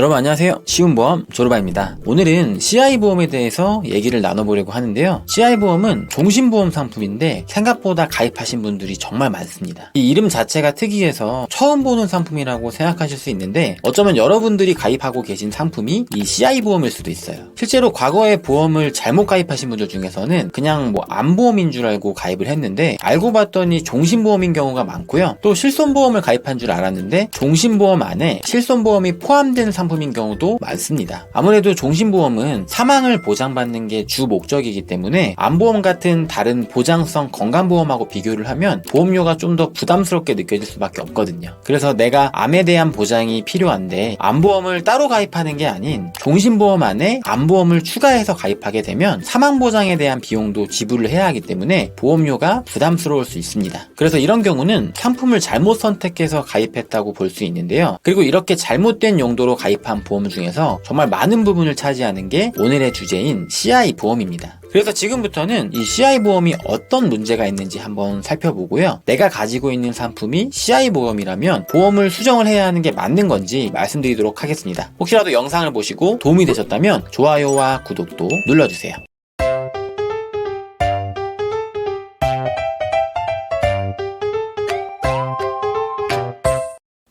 여러분 안녕하세요. 쉬운 보험 조르바입니다. 오늘은 CI보험에 대해서 얘기를 나눠보려고 하는데요. CI보험은 종신보험 상품인데 생각보다 가입하신 분들이 정말 많습니다. 이 이름 자체가 특이해서 처음 보는 상품이라고 생각하실 수 있는데 어쩌면 여러분들이 가입하고 계신 상품이 이 CI보험일 수도 있어요. 실제로 과거에 보험을 잘못 가입하신 분들 중에서는 그냥 뭐 암보험인 줄 알고 가입을 했는데 알고 봤더니 종신보험인 경우가 많고요. 또 실손보험을 가입한 줄 알았는데 종신보험 안에 실손보험이 포함된 상품 인 경우도 많습니다. 아무래도 종신보험은 사망을 보장받는 게 주 목적이기 때문에 암보험 같은 다른 보장성 건강보험하고 비교를 하면 보험료가 좀 더 부담스럽게 느껴질 수밖에 없거든요. 그래서 내가 암에 대한 보장이 필요한데 암보험을 따로 가입하는 게 아닌 종신보험 안에 암보험을 추가해서 가입하게 되면 사망보장에 대한 비용도 지불을 해야 하기 때문에 보험료가 부담스러울 수 있습니다. 그래서 이런 경우는 상품을 잘못 선택해서 가입했다고 볼 수 있는데요. 그리고 이렇게 잘못된 용도로 가입 한 보험 중에서 정말 많은 부분을 차지하는 게 오늘의 주제인 CI 보험입니다. 그래서 지금부터는 이 CI 보험이 어떤 문제가 있는지 한번 살펴보고요. 내가 가지고 있는 상품이 CI 보험이라면 보험을 수정을 해야 하는 게 맞는 건지 말씀드리도록 하겠습니다. 혹시라도 영상을 보시고 도움이 되셨다면 좋아요와 구독도 눌러주세요.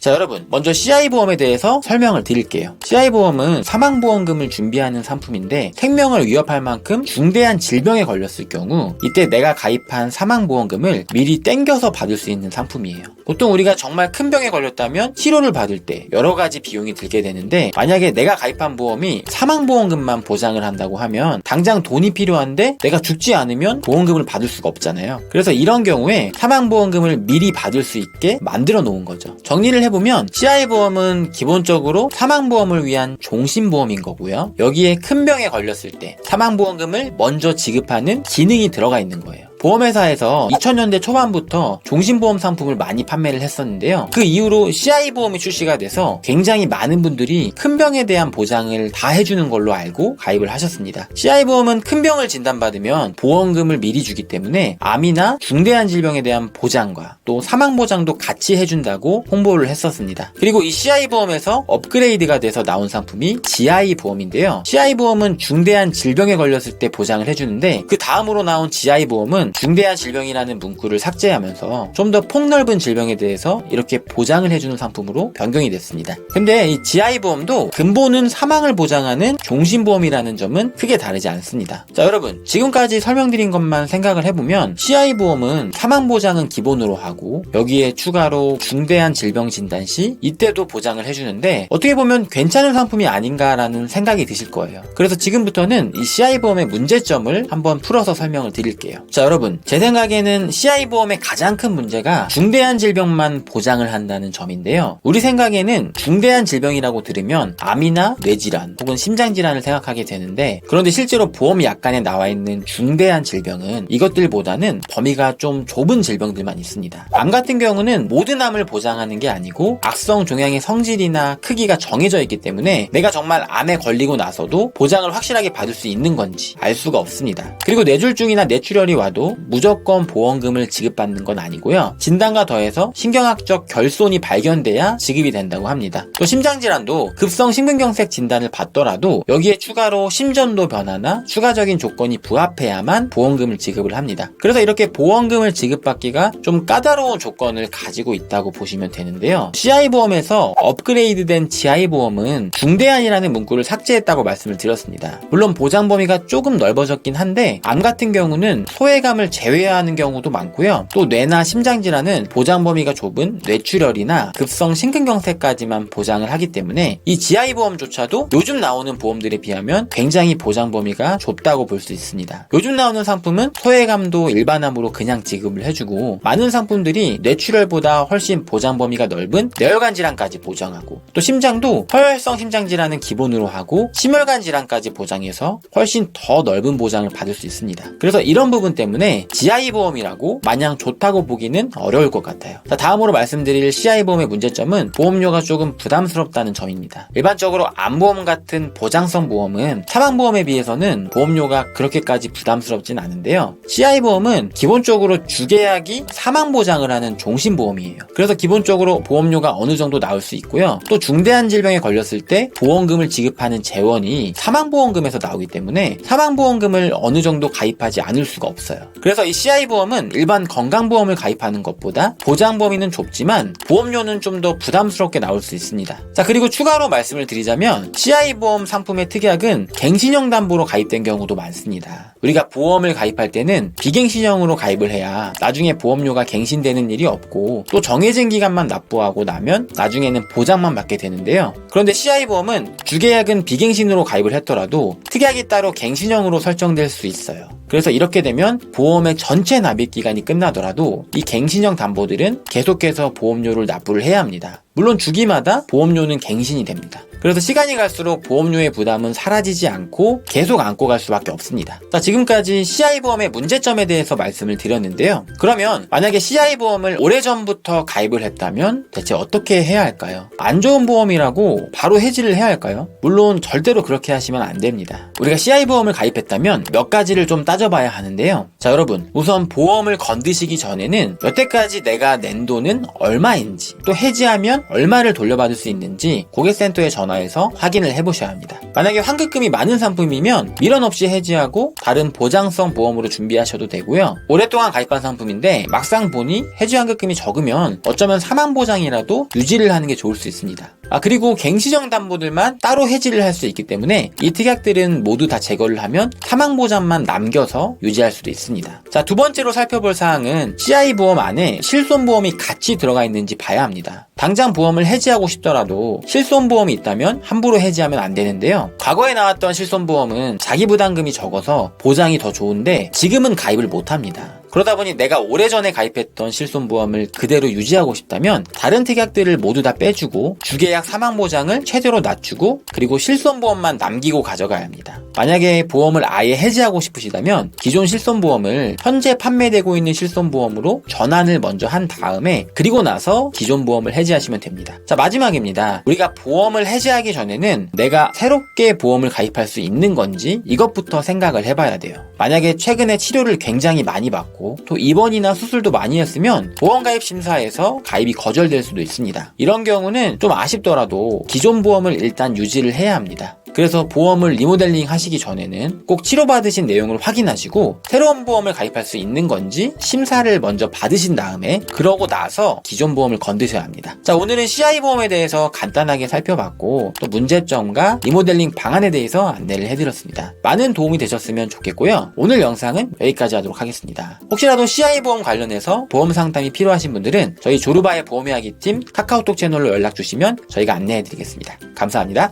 자 여러분 먼저 CI보험에 대해서 설명을 드릴게요. CI보험은 사망보험금을 준비하는 상품인데 생명을 위협할 만큼 중대한 질병에 걸렸을 경우 이때 내가 가입한 사망보험금을 미리 땡겨서 받을 수 있는 상품이에요. 보통 우리가 정말 큰 병에 걸렸다면 치료를 받을 때 여러 가지 비용이 들게 되는데 만약에 내가 가입한 보험이 사망보험금만 보장을 한다고 하면 당장 돈이 필요한데 내가 죽지 않으면 보험금을 받을 수가 없잖아요. 그래서 이런 경우에 사망보험금을 미리 받을 수 있게 만들어 놓은 거죠. 정리를 해보면 CI보험은 기본적으로 사망보험을 위한 종신보험인 거고요. 여기에 큰 병에 걸렸을 때 사망보험금을 먼저 지급하는 기능이 들어가 있는 거예요. 보험회사에서 2000년대 초반부터 종신보험 상품을 많이 판매를 했었는데요. 그 이후로 CI보험이 출시가 돼서 굉장히 많은 분들이 큰 병에 대한 보장을 다 해주는 걸로 알고 가입을 하셨습니다. CI보험은 큰 병을 진단받으면 보험금을 미리 주기 때문에 암이나 중대한 질병에 대한 보장과 또 사망보장도 같이 해준다고 홍보를 했었습니다. 그리고 이 CI보험에서 업그레이드가 돼서 나온 상품이 GI보험인데요. CI보험은 중대한 질병에 걸렸을 때 보장을 해주는데 그 다음으로 나온 GI보험은 중대한 질병이라는 문구를 삭제하면서 좀 더 폭넓은 질병에 대해서 이렇게 보장을 해주는 상품으로 변경이 됐습니다. 근데 이 GI보험도 근본은 사망을 보장하는 종신보험이라는 점은 크게 다르지 않습니다. 자 여러분 지금까지 설명드린 것만 생각을 해보면 CI보험은 사망보장은 기본으로 하고 여기에 추가로 중대한 질병 진단 시 이때도 보장을 해주는데 어떻게 보면 괜찮은 상품이 아닌가라는 생각이 드실 거예요. 그래서 지금부터는 이 CI보험의 문제점을 한번 풀어서 설명을 드릴게요. 자 여러분 제 생각에는 CI보험의 가장 큰 문제가 중대한 질병만 보장을 한다는 점인데요. 우리 생각에는 중대한 질병이라고 들으면 암이나 뇌질환 혹은 심장질환을 생각하게 되는데 그런데 실제로 보험 약관에 나와 있는 중대한 질병은 이것들보다는 범위가 좀 좁은 질병들만 있습니다. 암 같은 경우는 모든 암을 보장하는 게 아니고 악성 종양의 성질이나 크기가 정해져 있기 때문에 내가 정말 암에 걸리고 나서도 보장을 확실하게 받을 수 있는 건지 알 수가 없습니다. 그리고 뇌졸중이나 뇌출혈이 와도 무조건 보험금을 지급받는 건 아니고요. 진단과 더해서 신경학적 결손이 발견돼야 지급이 된다고 합니다. 또 심장질환도 급성 심근경색 진단을 받더라도 여기에 추가로 심전도 변화나 추가적인 조건이 부합해야만 보험금을 지급을 합니다. 그래서 이렇게 보험금을 지급받기가 좀 까다로운 조건을 가지고 있다고 보시면 되는데요. CI보험에서 업그레이드된 GI보험은 중대한이라는 문구를 삭제했다고 말씀을 드렸습니다. 물론 보장 범위가 조금 넓어졌긴 한데 암 같은 경우는 소외감을 제외하는 경우도 많고요. 또 뇌나 심장 질환은 보장 범위가 좁은 뇌출혈이나 급성 심근경색까지만 보장을 하기 때문에 이 GI보험조차도 요즘 나오는 보험들에 비하면 굉장히 보장 범위가 좁다고 볼 수 있습니다. 요즘 나오는 상품은 소외감도 일반암으로 그냥 지급을 해주고 많은 상품들이 뇌출혈보다 훨씬 보장 범위가 넓은 뇌혈관 질환까지 보장하고 또 심장도 허혈성 심장 질환은 기본으로 하고 심혈관 질환까지 보장해서 훨씬 더 넓은 보장을 받을 수 있습니다. 그래서 이런 부분 때문에 때문에 GI 보험이라고 마냥 좋다고 보기는 어려울 것 같아요. 자, 다음으로 말씀드릴 CI 보험의 문제점은 보험료가 조금 부담스럽다는 점입니다. 일반적으로 암보험 같은 보장성 보험은 사망보험에 비해서는 보험료가 그렇게까지 부담스럽진 않은데요. CI 보험은 기본적으로 주계약이 사망 보장을 하는 종신보험이에요. 그래서 기본적으로 보험료가 어느 정도 나올 수 있고요. 또 중대한 질병에 걸렸을 때 보험금을 지급하는 재원이 사망보험금에서 나오기 때문에 사망보험금을 어느 정도 가입하지 않을 수가 없어요. 그래서 이 CI 보험은 일반 건강보험을 가입하는 것보다 보장 범위는 좁지만 보험료는 좀 더 부담스럽게 나올 수 있습니다. 자, 그리고 추가로 말씀을 드리자면 CI 보험 상품의 특약은 갱신형 담보로 가입된 경우도 많습니다. 우리가 보험을 가입할 때는 비갱신형으로 가입을 해야 나중에 보험료가 갱신되는 일이 없고 또 정해진 기간만 납부하고 나면 나중에는 보장만 받게 되는데요. 그런데 CI 보험은 주계약은 비갱신으로 가입을 했더라도 특약이 따로 갱신형으로 설정될 수 있어요. 그래서 이렇게 되면 보험의 전체 납입 기간이 끝나더라도 이 갱신형 담보들은 계속해서 보험료를 납부를 해야 합니다. 물론 주기마다 보험료는 갱신이 됩니다. 그래서 시간이 갈수록 보험료의 부담은 사라지지 않고 계속 안고 갈 수밖에 없습니다. 자, 지금까지 CI보험의 문제점에 대해서 말씀을 드렸는데요. 그러면 만약에 CI보험을 오래전부터 가입을 했다면 대체 어떻게 해야 할까요? 안 좋은 보험이라고 바로 해지를 해야 할까요? 물론 절대로 그렇게 하시면 안 됩니다. 우리가 CI보험을 가입했다면 몇 가지를 좀 따져봐야 하는데요. 자, 여러분. 우선 보험을 건드시기 전에는 여태까지 내가 낸 돈은 얼마인지 또 해지하면 얼마를 돌려받을 수 있는지 고객센터에 전화해서 확인을 해보셔야 합니다. 만약에 환급금이 많은 상품이면 미련 없이 해지하고 다른 보장성 보험으로 준비하셔도 되고요. 오랫동안 가입한 상품인데 막상 보니 해지 환급금이 적으면 어쩌면 사망 보장이라도 유지를 하는 게 좋을 수 있습니다. 아 그리고 갱신형 담보들만 따로 해지를 할 수 있기 때문에 이 특약들은 모두 다 제거를 하면 사망 보장만 남겨서 유지할 수도 있습니다. 자 두 번째로 살펴볼 사항은 CI 보험 안에 실손 보험이 같이 들어가 있는지 봐야 합니다. 당장 보험을 해지하고 싶더라도 실손 보험이 있다면 함부로 해지하면 안 되는데요. 과거에 나왔던 실손 보험은 자기 부담금이 적어서 보장이 더 좋은데 지금은 가입을 못 합니다. 그러다 보니 내가 오래전에 가입했던 실손보험을 그대로 유지하고 싶다면 다른 특약들을 모두 다 빼주고 주계약 사망보장을 최대로 낮추고 그리고 실손보험만 남기고 가져가야 합니다. 만약에 보험을 아예 해지하고 싶으시다면 기존 실손보험을 현재 판매되고 있는 실손보험으로 전환을 먼저 한 다음에 그리고 나서 기존 보험을 해지하시면 됩니다. 자 마지막입니다. 우리가 보험을 해지하기 전에는 내가 새롭게 보험을 가입할 수 있는 건지 이것부터 생각을 해봐야 돼요. 만약에 최근에 치료를 굉장히 많이 받고 또 입원이나 수술도 많이 했으면 보험가입 심사에서 가입이 거절될 수도 있습니다. 이런 경우는 좀 아쉽더라도 기존 보험을 일단 유지를 해야 합니다. 그래서 보험을 리모델링 하시기 전에는 꼭 치료받으신 내용을 확인하시고 새로운 보험을 가입할 수 있는 건지 심사를 먼저 받으신 다음에 그러고 나서 기존 보험을 건드셔야 합니다. 자, 오늘은 CI 보험에 대해서 간단하게 살펴봤고 또 문제점과 리모델링 방안에 대해서 안내를 해드렸습니다. 많은 도움이 되셨으면 좋겠고요. 오늘 영상은 여기까지 하도록 하겠습니다. 혹시라도 CI 보험 관련해서 보험 상담이 필요하신 분들은 저희 조르바의 보험 이야기 팀 카카오톡 채널로 연락 주시면 저희가 안내해 드리겠습니다. 감사합니다.